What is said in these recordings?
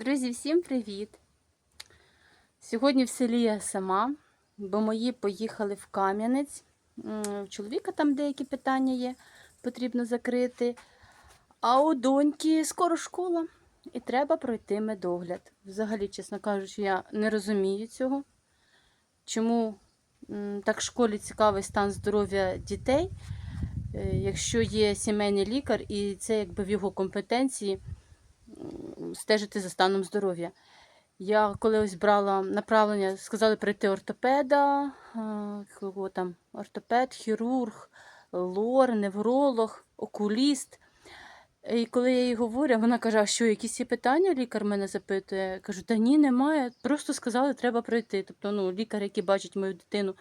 Друзі, всім привіт! Сьогодні в селі я сама, бо мої поїхали в Кам'янець. У чоловіка там деякі питання є, потрібно закрити. А у доньки скоро школа і треба пройти медогляд. Взагалі, чесно кажучи, я не розумію цього. Чому так в школі цікавий стан здоров'я дітей, е, якщо є сімейний лікар, і це якби в його компетенції стежити за станом здоров'я. Я коли ось брала направлення, сказали прийти ортопеда, е, кого там, ортопед, хірург, лор, невролог, окуліст. І коли я їй говорю, вона каже, а що, якісь є питання, лікар мене запитує. Я кажу, та ні, немає. Просто сказали, треба пройти. Тобто, ну, лікар, який бачить мою дитину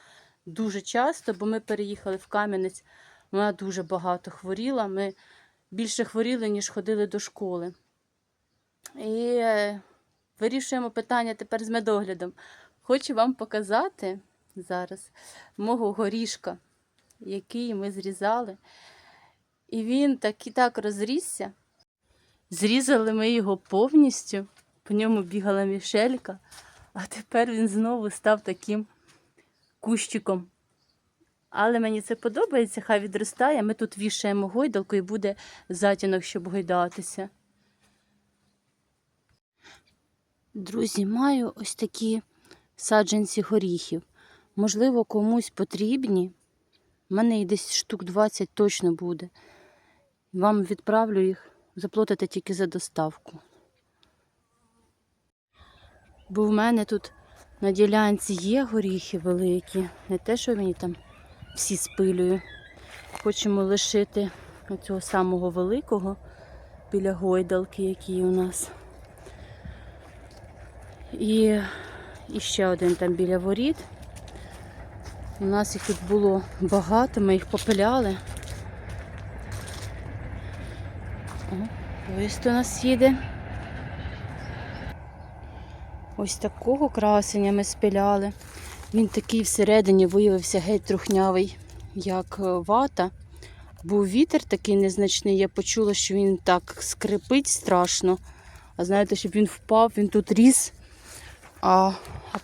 дуже часто, бо ми переїхали в Кам'янець, вона дуже багато хворіла. Ми більше хворіли, ніж ходили до школи. І е, вирішуємо питання тепер з медоглядом. Хочу вам показати зараз мого горішка, який ми зрізали. І він так і так розрісся. Зрізали ми його повністю, по ньому бігала мішелька, а тепер він знову став таким кущиком. Але мені це подобається, хай відростає. Ми тут вішаємо гойдалку і буде затінок, щоб гойдатися. Друзі, маю ось такі саджанці горіхів. Можливо, комусь потрібні. У мене їх десь штук 20 точно буде. Вам відправлю їх, заплатите тільки за доставку. Бо в мене тут на ділянці є горіхи великі, не те, що мені там всі спилюю. Хочемо лишити оцього самого великого біля гойдалки, який у нас. І, і ще один там біля воріт. У нас їх тут було багато, ми їх попиляли. О, поїзд у нас їде. Ось такого красення ми спиляли. Він такий всередині виявився геть трухнявий, як е, вата. Був вітер такий незначний, я почула, що він так скрипить страшно. А знаєте, щоб він впав, він тут ріс. А,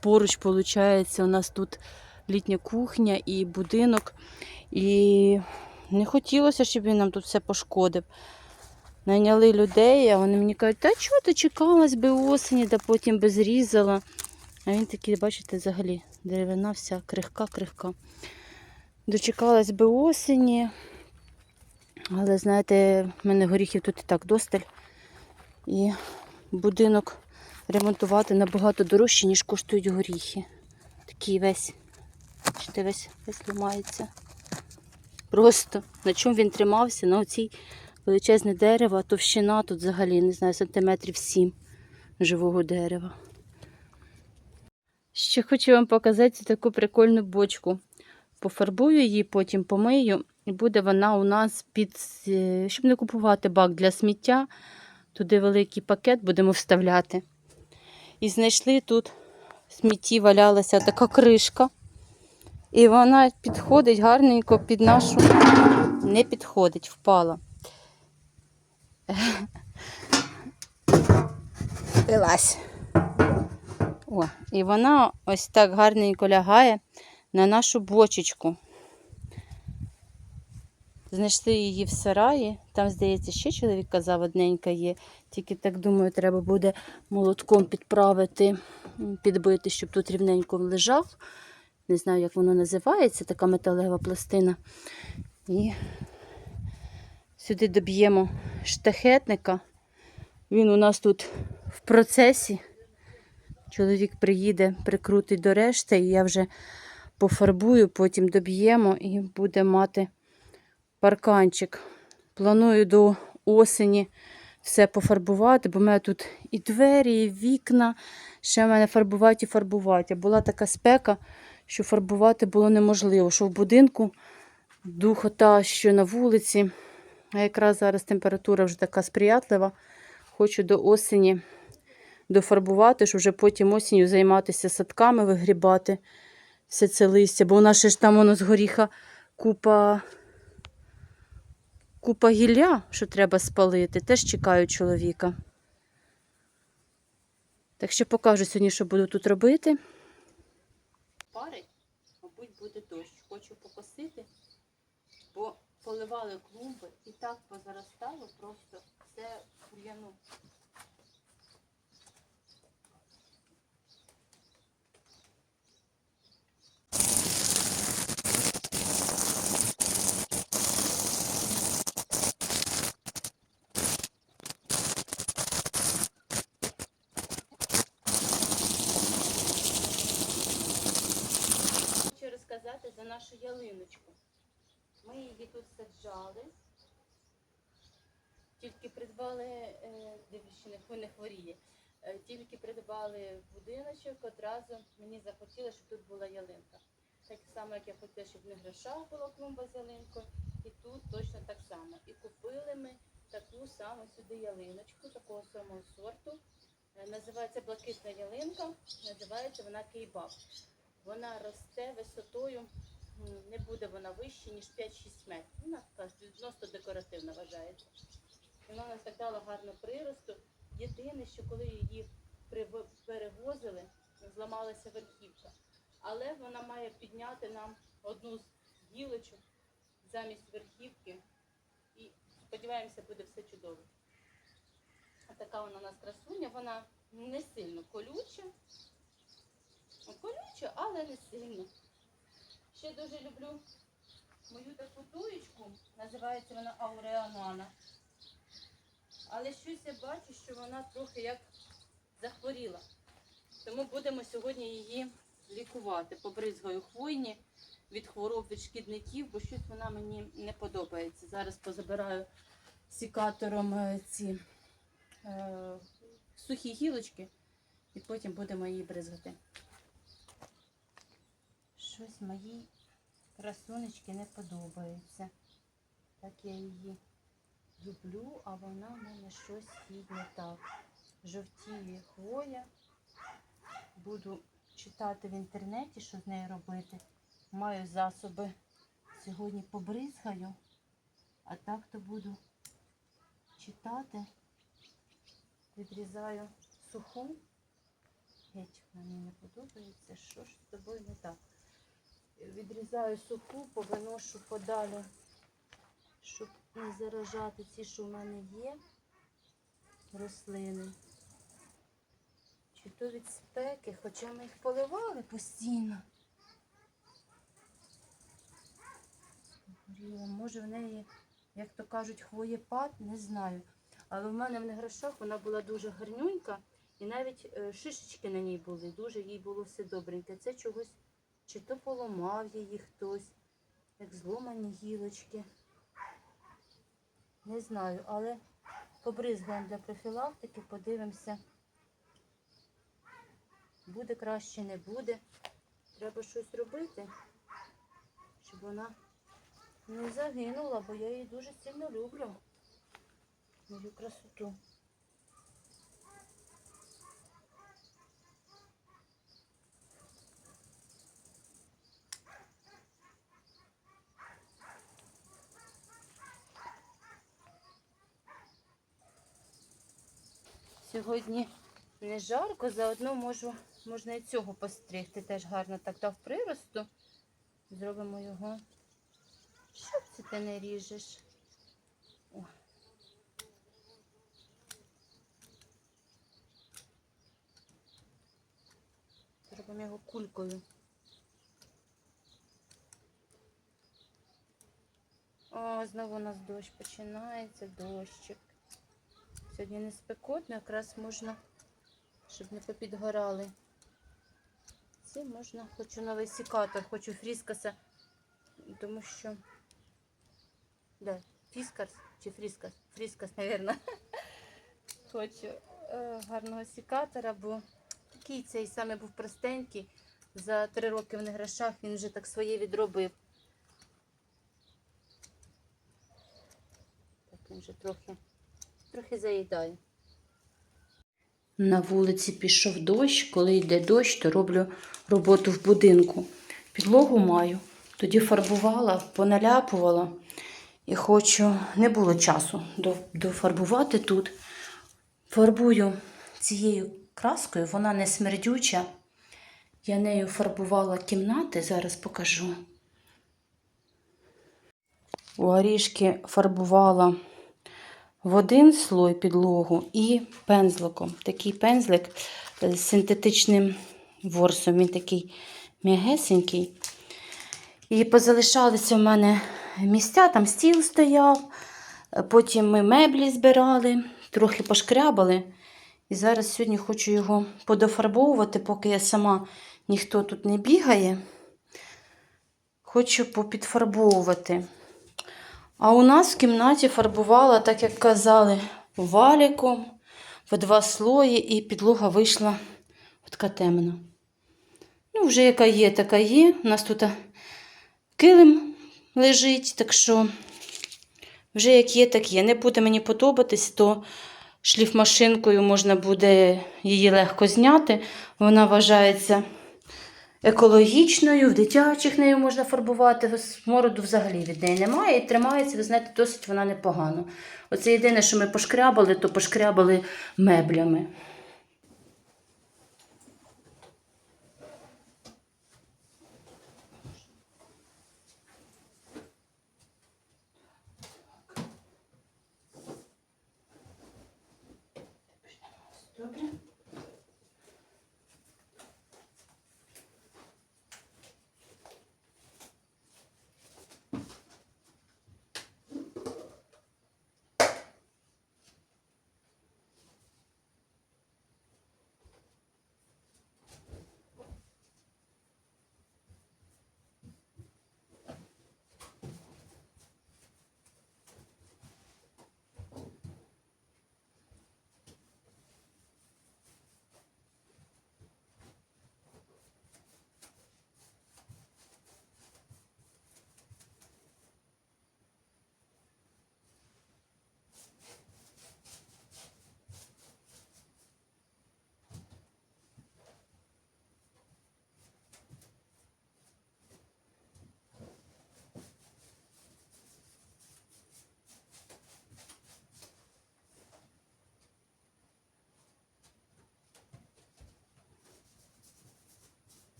поруч, виходить, у нас тут літня кухня і будинок. І не хотілося, щоб він нам тут все пошкодив. Найняли людей, а вони мені кажуть, та чого ти чекалась би осені, та потім би зрізала. А він такий, бачите, взагалі деревина вся крихка-крихка. Дочекалась би осені. Але, знаєте, в мене горіхів тут і так досталь. І будинок ремонтувати набагато дорожче, ніж коштують горіхи. Такий весь, бачите, весь, весь ламається. Просто на чому він тримався? На оцій величезне дерево, а товщина тут взагалі, не знаю, сантиметрів 7 живого дерева. Ще хочу вам показати таку прикольну бочку. Пофарбую її, потім помию, і буде вона у нас під, е, щоб не купувати бак для сміття. Туди великий пакет будемо вставляти. І знайшли тут в смітті валялася така кришка. І вона підходить гарненько під нашу. Не підходить, впала. Пилась. О, і вона ось так гарненько лягає на нашу бочечку. Знайшли її в сараї. Там, здається, ще чоловік казав, одненька є. Тільки так думаю, треба буде молотком підправити, підбити, щоб тут рівненько лежав. Не знаю, як воно називається, така металева пластина. І сюди доб'ємо штахетника. Він у нас тут в процесі. Чоловік приїде, прикрутить до решти, і я вже пофарбую, потім доб'ємо і буде мати парканчик. Планую до осені все пофарбувати, бо в мене тут і двері, і вікна. Ще в мене фарбувати і фарбувати. Була така спека, що фарбувати було неможливо. Що в будинку духота, що на вулиці. А якраз зараз температура вже така сприятлива. Хочу до осені дофарбувати, щоб вже потім осінню займатися садками, вигрібати все це листя. Бо у нас ж там воно з горіха купа, купа гілля, що треба спалити. Теж чекаю чоловіка. Так що покажу сьогодні, що буду тут робити. Парить, мабуть, буде дощ. Хочу покосити, бо поливали клумби і так позаростало просто все бур'яну. Хочу розказати за нашу ялиночку. Ми її тут саджали. Тільки придбали, е, дивлячись, не не хворіє. Е, Тільки придбали будиночок, одразу мені захотілося, щоб тут була ялинка. Так само, як я хотіла, щоб не гроша була клумба з ялинкою, і тут точно так само. І купили ми таку саму сюди ялиночку, такого самого сорту. Е, Називається блакитна ялинка, називається вона кейбаб. Вона росте висотою, не буде вона вище, ніж 5-6 метрів. Вона така відносно декоративна вважається. І нас так дала гарно приросту. Єдине, що коли її перевозили, зламалася верхівка. Але вона має підняти нам одну з гілочок замість верхівки. І сподіваємося, буде все чудово. А така вона у нас красуня, вона не сильно колюча. Ну, Колюча, але не сильно. Ще дуже люблю мою таку туєчку, називається вона Ауреанана. Але щось я бачу, що вона трохи як захворіла. Тому будемо сьогодні її лікувати. Побризгаю хвойні від хвороб, від шкідників, бо щось вона мені не подобається. Зараз позабираю сікатором е, ці е, сухі гілочки і потім будемо її бризгати. Щось моїй красунечки не подобається. Так я її люблю, а вона в мене щось не так. Жовтіє хвоя. Буду читати в інтернеті, що з нею робити. Маю засоби. Сьогодні побризгаю, а так то буду читати. Відрізаю суху. Геть мені не подобається. Що ж з тобою не так? Відрізаю суху, повиношу подалі, щоб не заражати ці, що в мене є, рослини. Чи то від спеки, хоча ми їх поливали постійно. Може в неї, як то кажуть, хвоєпад, не знаю. Але в мене в негрошах вона була дуже гарнюнька. І навіть е, шишечки на ній були, дуже їй було все добреньке. Це чогось, чи то поламав її хтось, як зломані гілочки. Не знаю, але побризгаємо для профілактики, подивимося. Буде краще, не буде. Треба щось робити, щоб вона не загинула, бо я її дуже сильно люблю. Мою красоту. Сьогодні не жарко, заодно можу, можна і цього постригти. Теж гарно так дав приросту. Зробимо його. Що це ти не ріжеш? О. Зробимо його кулькою. О, знову у нас дощ починається, дощик. Сьогодні не спекотно, якраз можна, щоб не попідгорали. Це можна, хочу новий секатор, хочу фріскаса, тому що. Да, фіскарс чи фріскас? Фріскас, мабуть. Хочу е, гарного секатора, бо такий цей саме був простенький. За три роки в неграшах він вже так своє відробив. Так він вже трохи трохи заїдаю. На вулиці пішов дощ. Коли йде дощ, то роблю роботу в будинку. Підлогу маю. Тоді фарбувала, поналяпувала. І хочу, не було часу дофарбувати тут. Фарбую цією краскою, вона не смердюча. Я нею фарбувала кімнати, зараз покажу. У горішки фарбувала в один слой підлогу і пензликом. Такий пензлик з синтетичним ворсом. Він такий м'ягесенький. І позалишалися в мене місця, там стіл стояв, потім ми меблі збирали, трохи пошкрябали. І зараз сьогодні хочу його подофарбовувати, поки я сама ніхто тут не бігає. Хочу попідфарбовувати. А у нас в кімнаті фарбувала, так як казали, валіком в два слої, і підлога вийшла така темна. Ну, вже яка є, така є. У нас тут килим лежить, так що вже як є, так є. Не буде мені подобатись, то шліфмашинкою можна буде її легко зняти. Вона вважається екологічною, в дитячих нею можна фарбувати. Смороду взагалі від неї немає. І тримається, ви знаєте, досить вона непогано. Оце єдине, що ми пошкрябали, то пошкрябали меблями.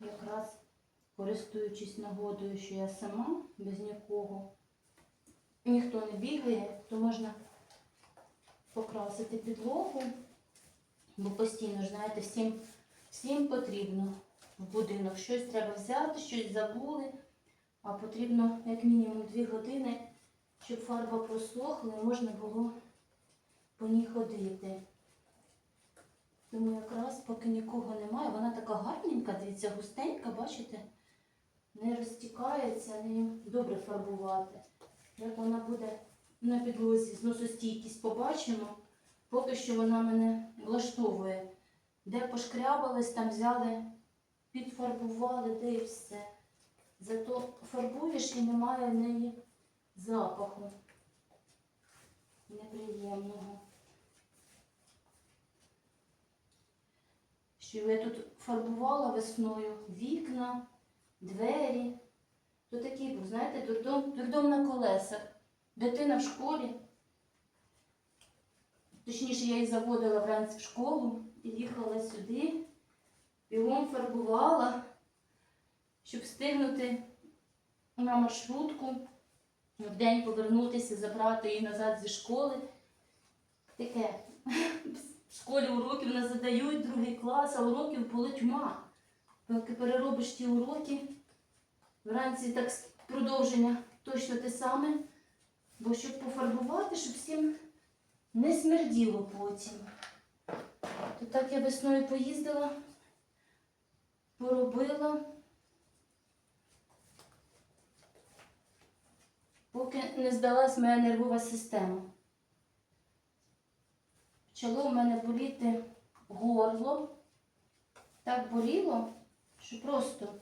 Добре. Якраз користуючись нагодою, що я сама, без нікого, ніхто не бігає, то можна покрасити підлогу, бо постійно знаєте, всім, всім потрібно в будинок щось треба взяти, щось забули, а потрібно як мінімум 2 години, щоб фарба просохла і можна було по ній ходити. Тому якраз поки нікого немає, вона така гарненька, дивіться, густенька, бачите? Не розтікається, не добре фарбувати. Як вона буде на підлозі, зносостійкість побачимо. Поки що вона мене влаштовує. Де пошкрябались, там взяли, підфарбували, де і все. Зато фарбуєш і немає в неї запаху неприємного. Що я тут фарбувала весною вікна, двері. То такий був, знаєте, дурдом, дурдом на колесах. Дитина в школі. Точніше, я її заводила вранці в школу і їхала сюди, бігом фарбувала, щоб встигнути на маршрутку, в день повернутися, забрати її назад зі школи. Таке. В школі уроків не задають другий клас, а уроків було тьма. Поки переробиш ті уроки, вранці так продовження точно те саме. Бо щоб пофарбувати, щоб всім не смерділо потім. То так я весною поїздила, поробила, поки не здалась моя нервова система. Почало в мене боліти горло. Так боліло, що просто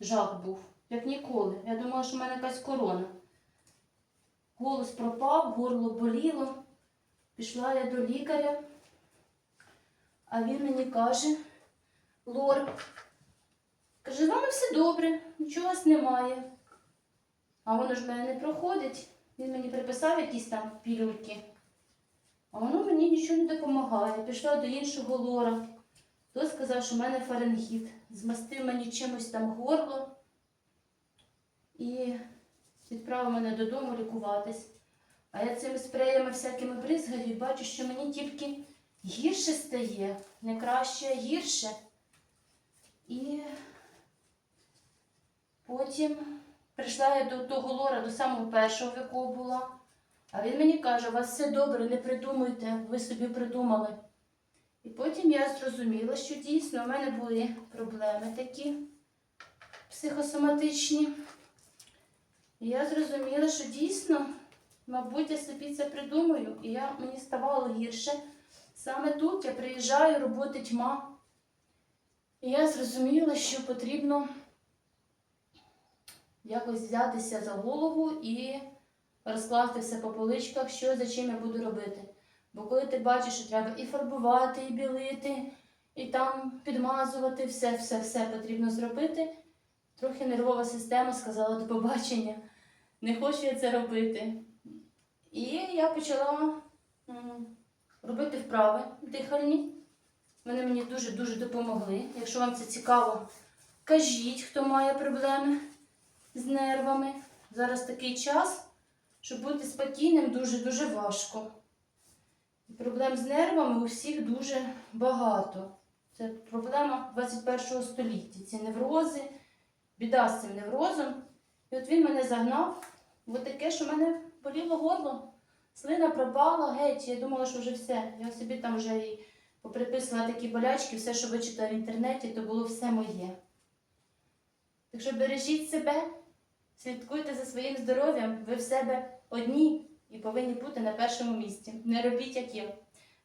жах був, як ніколи. Я думала, що в мене якась корона. Голос пропав, горло боліло. Пішла я до лікаря, а він мені каже, Лор. Каже, з вами все добре, нічого вас немає. А воно ж в мене не проходить. Він мені приписав якісь там пілюльки. А воно мені нічого не допомагає. Пішла до іншого лора. Той сказав, що в мене фаренгіт. Змастив мені чимось там горло і відправив мене додому лікуватись. А я цими спреями всякими бризгаю і бачу, що мені тільки гірше стає. Не краще, а гірше. І потім прийшла я до того лора, до самого першого, в якого була. А він мені каже, у вас все добре, не придумуйте, ви собі придумали. І потім я зрозуміла, що дійсно в мене були проблеми такі психосоматичні. І я зрозуміла, що дійсно, мабуть, я собі це придумаю, і я, мені ставало гірше. Саме тут я приїжджаю, роботи тьма. І я зрозуміла, що потрібно якось взятися за голову і розкласти все по поличках, що за чим я буду робити. Бо коли ти бачиш, що треба і фарбувати, і білити, і там підмазувати, все, все, все потрібно зробити. Трохи нервова система сказала до побачення. Не хочу я це робити. І я почала робити вправи дихальні. Вони мені дуже-дуже допомогли. Якщо вам це цікаво, кажіть, хто має проблеми з нервами. Зараз такий час, що бути спокійним дуже-дуже важко. І Проблем з нервами у всіх дуже багато. Це проблема 21 століття. Ці неврози, біда з цим неврозом. І от він мене загнав в таке, що в мене боліло горло. Слина пропала геть. Я думала, що вже все. Я собі там вже і поприписувала такі болячки, все, що вичитала в інтернеті, то було все моє. Так що бережіть себе, слідкуйте за своїм здоров'ям, ви в себе одні і повинні бути на першому місці. Не робіть, як я.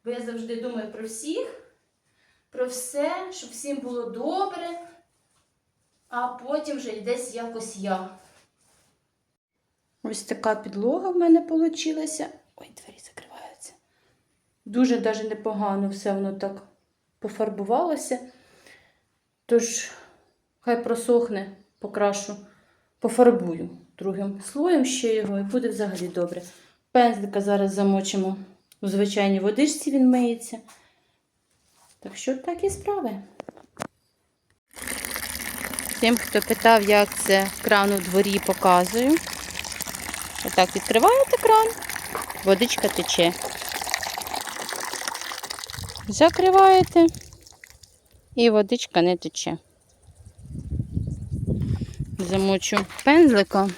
Бо я завжди думаю про всіх, про все, щоб всім було добре, а потім вже десь якось я. Ось така підлога в мене вийшла. Ой, двері закриваються. Дуже даже непогано все воно так пофарбувалося. Тож, хай просохне, покрашу, пофарбую другим слоєм ще його і буде взагалі добре. Пензлика зараз замочимо у звичайній водичці, він миється. Так що такі справи. Тим, хто питав, як це кран у дворі, показую. Отак відкриваєте кран, водичка тече. Закриваєте і водичка не тече. Замочу пензлика,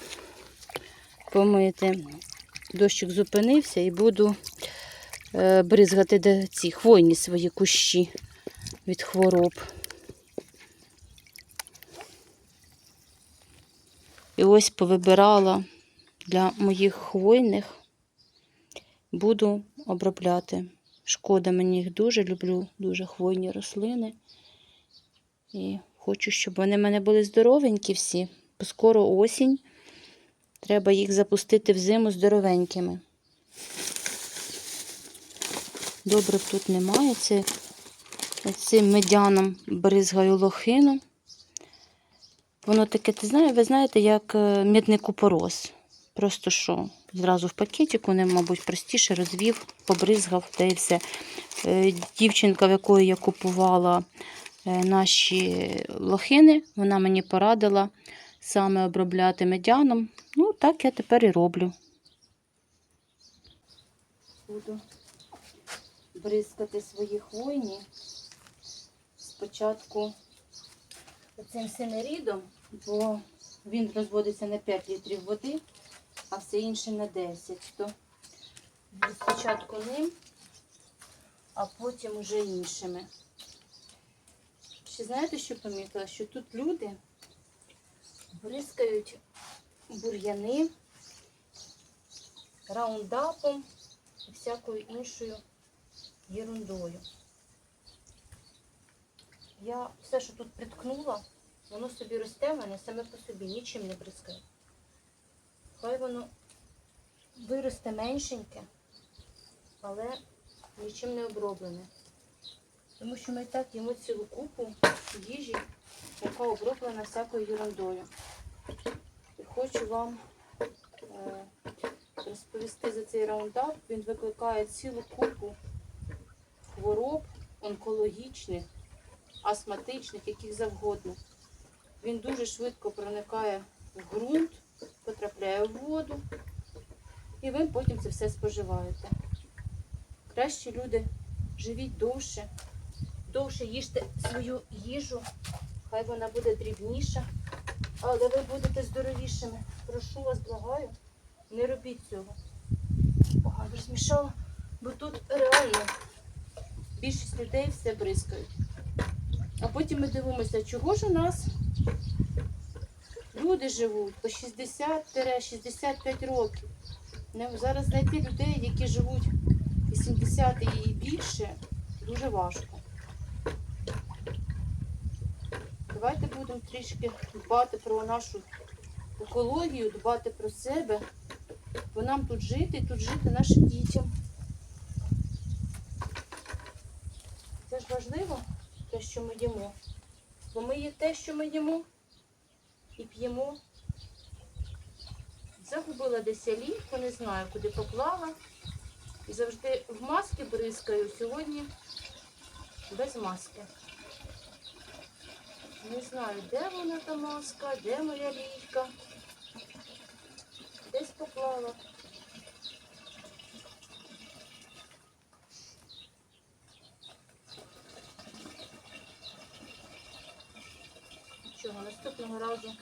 помити. Дощик зупинився і буду е, бризгати ці хвойні свої кущі від хвороб. І ось повибирала для моїх хвойних, буду обробляти. Шкода мені їх дуже люблю, дуже хвойні рослини. І хочу, щоб вони в мене були здоровенькі всі. Скоро осінь. Треба їх запустити в зиму здоровенькими. Добре тут немає. Це цим медяном бризгаю лохину. Воно таке, ти знаєш, ви знаєте, як е, мідний купорос. Просто що, зразу в пакетику, не, мабуть, простіше розвів, побризгав, та і все. Е, Дівчинка, в якої я купувала е, наші лохини, вона мені порадила саме обробляти медяном. Ну, так я тепер і роблю. Буду бризкати свої хвойні. Спочатку цим синерідом, бо він розводиться на 5 літрів води, а все інше на 10. То спочатку ним, а потім уже іншими. Ще знаєте, що помітила? Що тут люди бризкають бур'яни раундапом і всякою іншою ерундою. Я все, що тут приткнула, воно собі росте в мене саме по собі, нічим не бризкає. Хай воно виросте меншеньке, але нічим не оброблене. Тому що ми так їмо цілу купу їжі, яка оброблена всякою ерундою. І хочу вам е, розповісти за цей раундап. Він викликає цілу купу хвороб онкологічних, астматичних, яких завгодно. Він дуже швидко проникає в ґрунт, потрапляє в воду, і ви потім це все споживаєте. Краще люди живіть довше, довше їжте свою їжу, хай вона буде дрібніша, але ви будете здоровішими. Прошу вас, благаю, не робіть цього. Погано розмішала, бо тут реально більшість людей все бризкають. А потім ми дивимося, чого ж у нас люди живуть по 60-65 років. Зараз знайти людей, які живуть 80 і більше, дуже важко. Давайте будемо трішки дбати про нашу екологію, дбати про себе, бо нам тут жити і тут жити нашим дітям. Це ж важливо, те, що ми їмо. Бо ми є те, що ми їмо і п'ємо. Загубила десь я лівку, не знаю, куди поклала. І завжди в маски бризкаю. Сьогодні без маски. Не знаю, де вона та маска, де моя лійка. Десь поклала. Нічого, наступного разу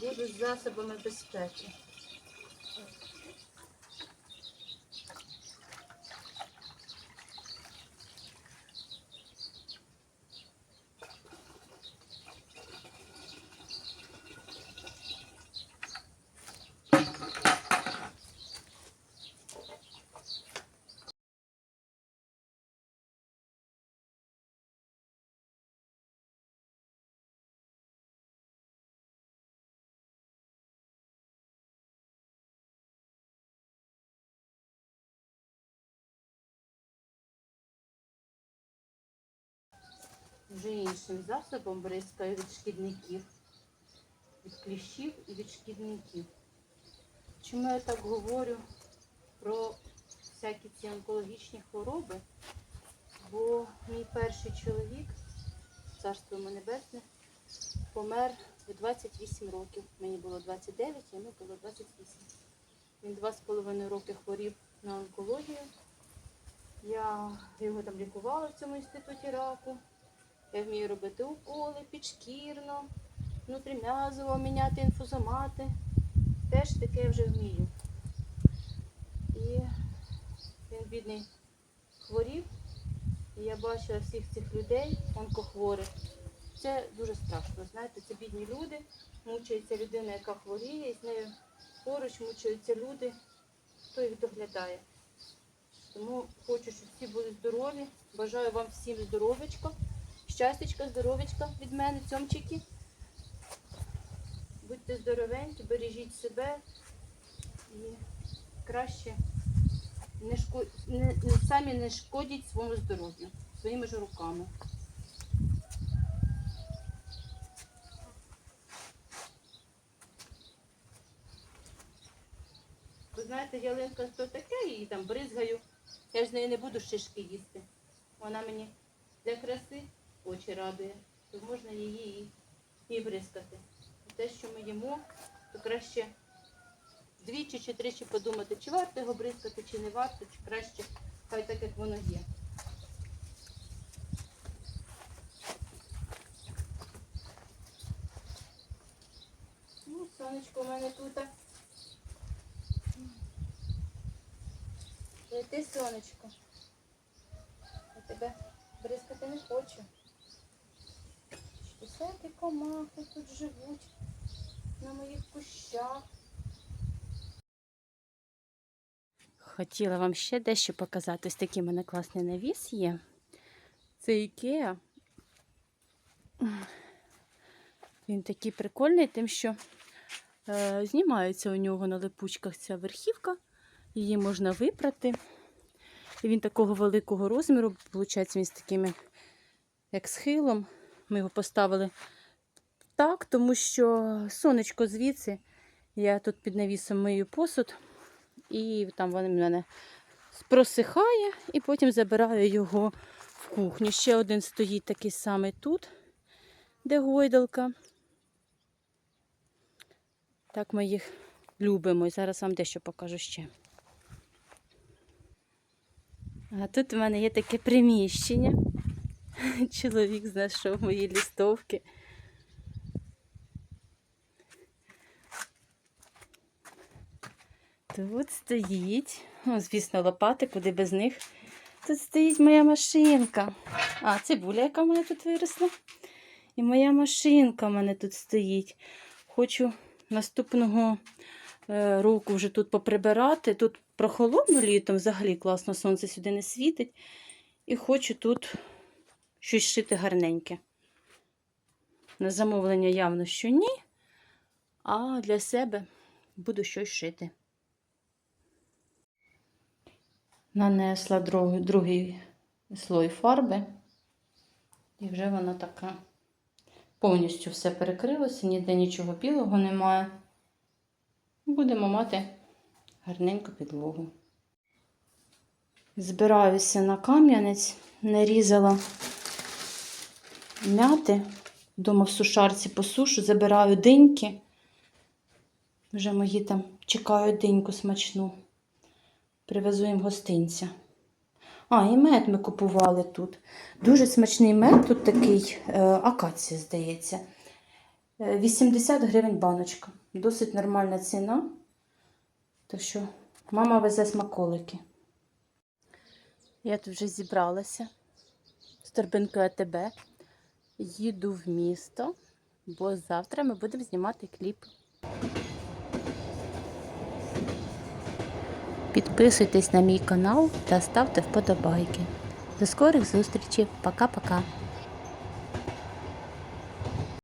буду з засобами безпеки. Вже іншим засобом бризкаю від шкідників, від кліщів і від шкідників. Чому я так говорю про всякі ці онкологічні хвороби? Бо мій перший чоловік, царство йому небесне, помер у 28 років. Мені було 29, йому було 28. Він два з половиною роки хворів на онкологію. Я його там лікувала в цьому інституті раку. Я вмію робити уколи підшкірно, внутрім'язово, міняти інфузомати. Теж таке вже вмію. І він бідний хворів. І я бачила всіх цих людей, онкохворих. Це дуже страшно. Знаєте, це бідні люди, мучається людина, яка хворіє, і з нею поруч мучаються люди, хто їх доглядає. Тому хочу, щоб всі були здорові. Бажаю вам всім здоров'ячка. Щастячка, здоров'ячка від мене, цьомчики. Будьте здоровенькі, бережіть себе і краще не шко... не, самі не шкодіть своєму здоров'ю своїми ж руками. Ви знаєте, ялинка то таке, її там бризгаю. Я ж з неї не буду шишки їсти. Вона мені для краси очі радує, то можна її і, і бризкати. Те, що ми їмо, то краще двічі чи тричі подумати, чи варто його бризкати, чи не варто, чи краще, хай так, як воно є. Ну, сонечко у мене тут. Ти сонечко. Я тебе бризкати не хочу. Всякі комахи тут живуть на моїх кущах. Хотіла вам ще дещо показати. Ось такий у мене класний навіс є. Це Ікеа. Він такий прикольний, тим, що е, знімається у нього на липучках ця верхівка. Її можна випрати. І він такого великого розміру, виходить, він з такими, як схилом. Ми його поставили так, тому що сонечко звідси. Я тут під навісом мию посуд, і там вони в мене просихає, і потім забираю його в кухню. Ще один стоїть такий самий тут, де гойдалка. Так ми їх любимо. І зараз вам дещо покажу ще. А тут у мене є таке приміщення. Чоловік знайшов мої лістовки. Тут стоїть, ну, звісно, лопати, куди без них. Тут стоїть моя машинка. А, цибуля, яка в мене тут виросла. І моя машинка в мене тут стоїть. Хочу наступного е, року вже тут поприбирати. Тут прохолодно літом, взагалі класно, сонце сюди не світить. І хочу тут щось шити гарненьке. На замовлення явно, що ні. А для себе буду щось шити. Нанесла другий, другий слой фарби. І вже вона така повністю все перекрилося, ніде нічого білого немає. Будемо мати гарненьку підлогу. Збираюся на кам'янець, нарізала мяти. Дома в сушарці посушу, забираю диньки. Вже мої там чекають диньку смачну. Привезу їм гостинця. А, і мед ми купували тут. Дуже смачний мед, тут такий е, акація, здається. Е, 80 гривень баночка. Досить нормальна ціна. Так що мама везе смаколики. Я тут вже зібралася з торбинкою АТБ. Їду в місто, бо завтра ми будемо знімати кліп. Підписуйтесь на мій канал та ставте вподобайки. До скорих зустрічей. Пока-пока.